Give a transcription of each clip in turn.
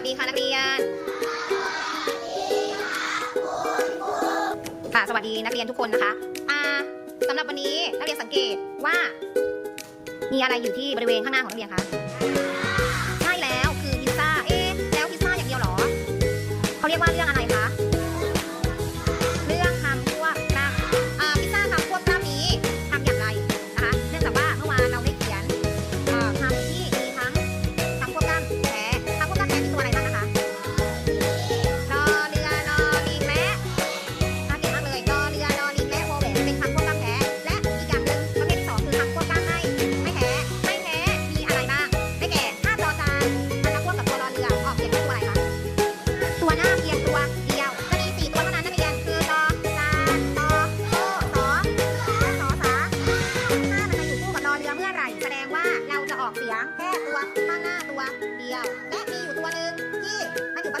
วัสดีค่ะนักเรียน ค่ะ สวัสดีนักเรียนทุกคนนะคะอ่าสำหรับวันนี้นักเรียนสังเกตว่า มีอะไรอยู่ที่บริเวณข้างหน้าของนักเรียนคะใช่แล้วคือพิซซ่า เอ๊ะแล้วพิซซ่าอย่างเดียวหรอ เขาเรียกว่าเรื่องอะไร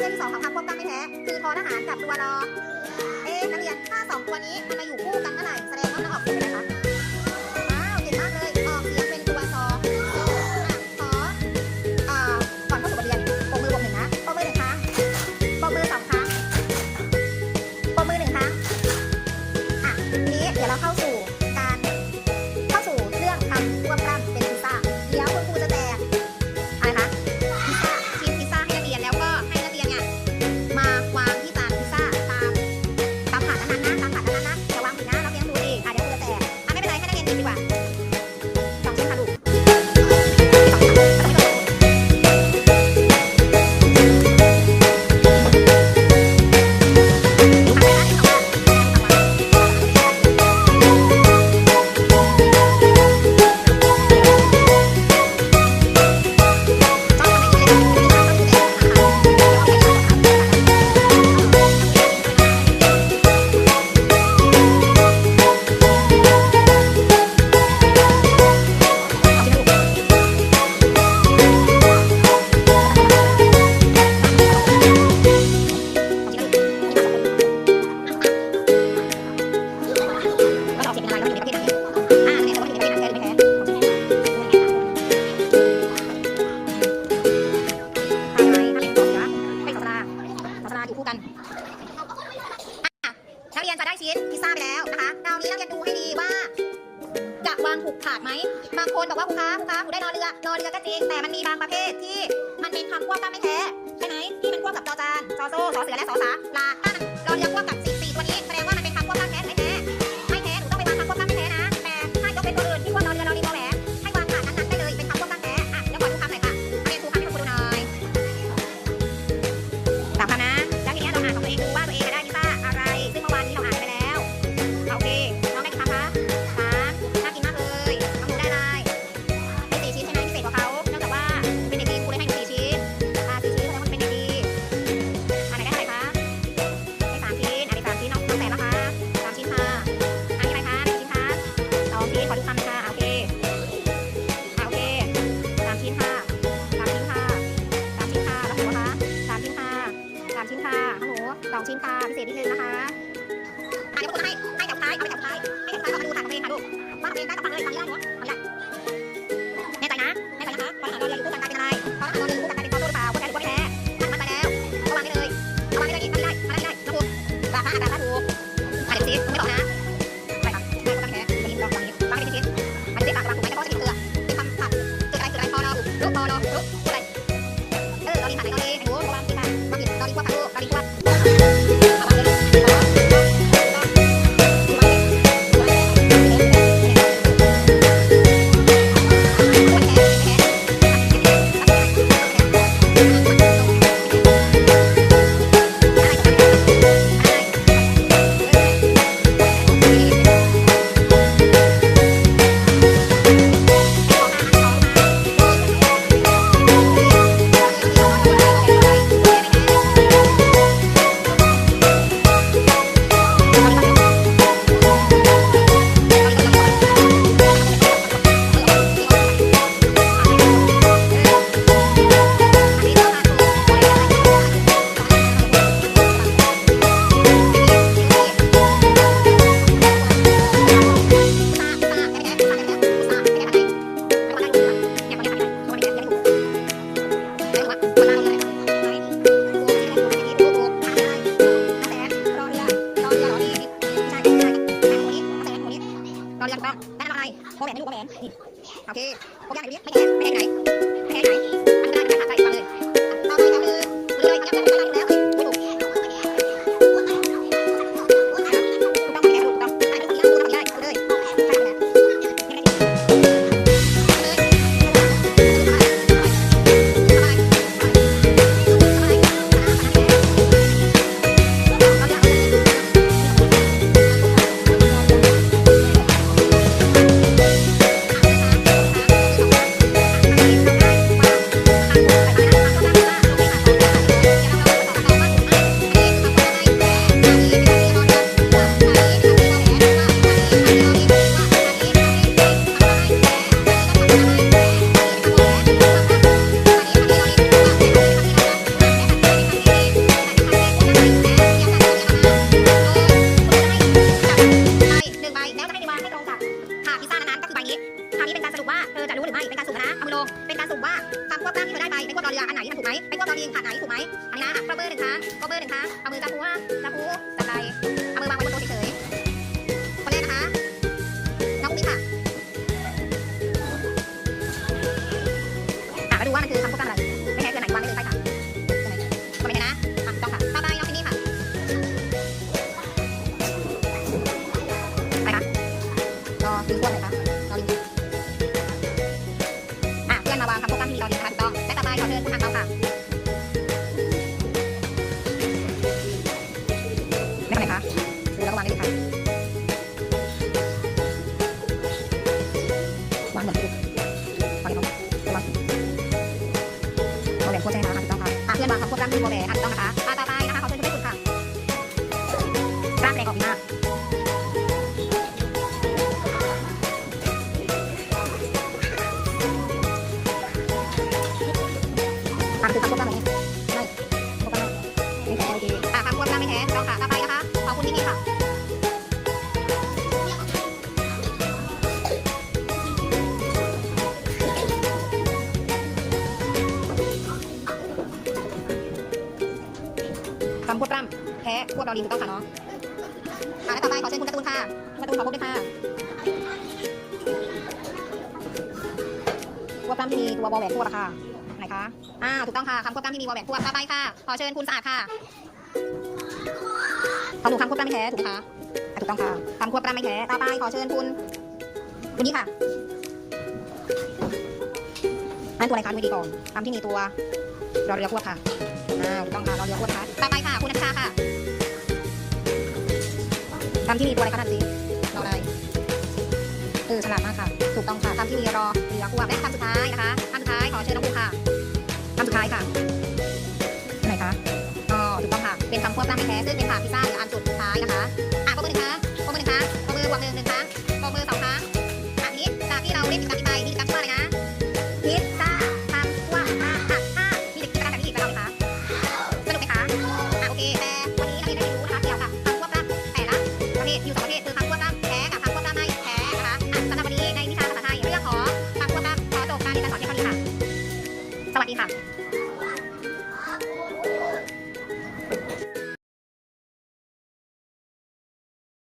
เรื่องที่สองของคำควบกล้ำไม่แท้ คือทอทหารกับตัวรอ นักเรียนจะได้ชิ้พิซซ่าไปแล้วนะคะคราวนี้นักเรียนดูให้ดีว่า จะวางถูกขาดไหม บางคนบอกว่าครูคะครูคะครูได้นอเรือนอเรือก็จริแต่มันมีบางประเภทที่มันเป็นคำควบกล้าไม่แท้ ใช่ไหมที่มันควบกับจอจานจอโซ่สอเสือและจอสาลาถ้ามันรอเรือควบกับ สองชิ้นค่ะพิเศษนิดนึงนะคะอะเดี๋ยวผมให้ให้แถวท้ายเอาไปแถวท้ายให้แถวท้ายออกมาดูค่ะกับเพลงค่ะดูกว่ากับเพลงได้กับฟังเลยฟังได้เนาะ ไห คือนวางคำควบกล้ามที่โมแหวนอะถูกต้องนะคะ คำควบกล้ำแพ้ควบเราดีถูกต้องค่ะเนาะอะแล้วต่อไปขอเชิญคุณการ์ตูนค่ะการ์ตูนขอพบด้วยค่ะควกล้ำที่มีตัววอลแหวนควบอะค่ะไหนคะอ่าถูกต้องค่ะคำควบกล้ำที่มีวอลแหวนควบต่อไปค่ะขอเชิญคุณสะอาดค่ะขอหนูคำควบกล้ำไม่แท้ถูกไหมคะอะถูกต้องค่ะคำควบกล้ำไม่แท้ต่อไปขอเชิญคุณคุณนี่ค่ะนั่นตัวอะไรคะดูดีก่อนคำที่มีตัวรอเรือควบค่ะ อ่าถูกต้องค่ะเรอเรืออ้วนค่ะต่อไปค่ะ คุณนัชชาค่ะคำที่มีตัวอะไรคะนั่นสิรออะไรเออฉลาดมากค่ะ ถูกต้องค่ะคำที่มีรอเรืออ้วนและคำสุดท้ายนะคะคำสุดท้ายขอเชิญน้องภูค่ะคำสุดท้ายค่ะไหนคะอ๋อถูกต้องค่ะ เป็นคำควบกล้ำไม่แท้ซึ่งเป็นถาพิซซ่าหรืออันสุดท้ายนะคะอะปรบมือหนึ่งครั้งปรบมือหนึ่งครั้งปรบมือบวกหนึ่งหนึ่งครั้งปรบมือสองครั้งอะทีนี้จากที่เราเล่นกิจกรรมนี้ไปมี